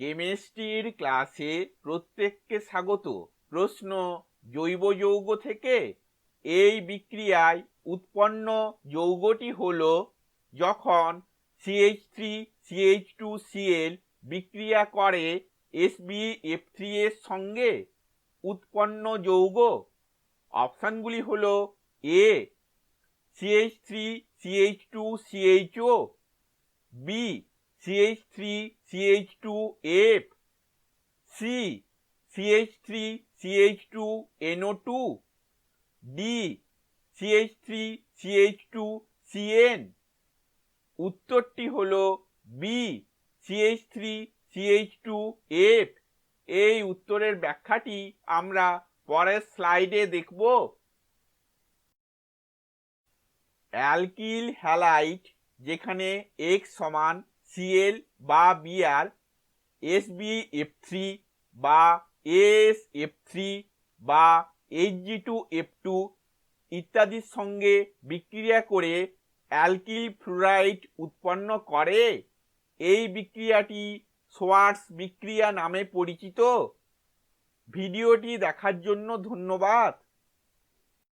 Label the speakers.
Speaker 1: কেমিস্ট্রির ক্লাসে প্রত্যেককে স্বাগত। প্রশ্ন জৈব যৌগ থেকে। এই বিক্রিয়ায় উৎপন্ন যৌগটি হল যখন CH three CH two CL বিক্রিয়া করে এসবিএফ থ্রি এর সঙ্গে উৎপন্ন যৌগ। অপশানগুলি হল A CH three CH two CHO B CH three CH two F C CH three CH two NO two D CH three CH two CN উত্তরটি হল B CH three CH two F এই উত্তরের ব্যাখ্যাটি আমরা পরের স্লাইডে দেখব। Alkyl halide যেখানে এক্স সমান সিএল বা BR S B F three বা এস এফ থ্রি বা H G two F two ইত্যাদির সঙ্গে বিক্রিয়া করে অ্যালকিল ফ্লোরাইড উৎপন্ন করে? এই বিক্রিয়াটি সোয়ার্টস বিক্রিয়া নামে পরিচিত। ভিডিওটি দেখার জন্য ধন্যবাদ।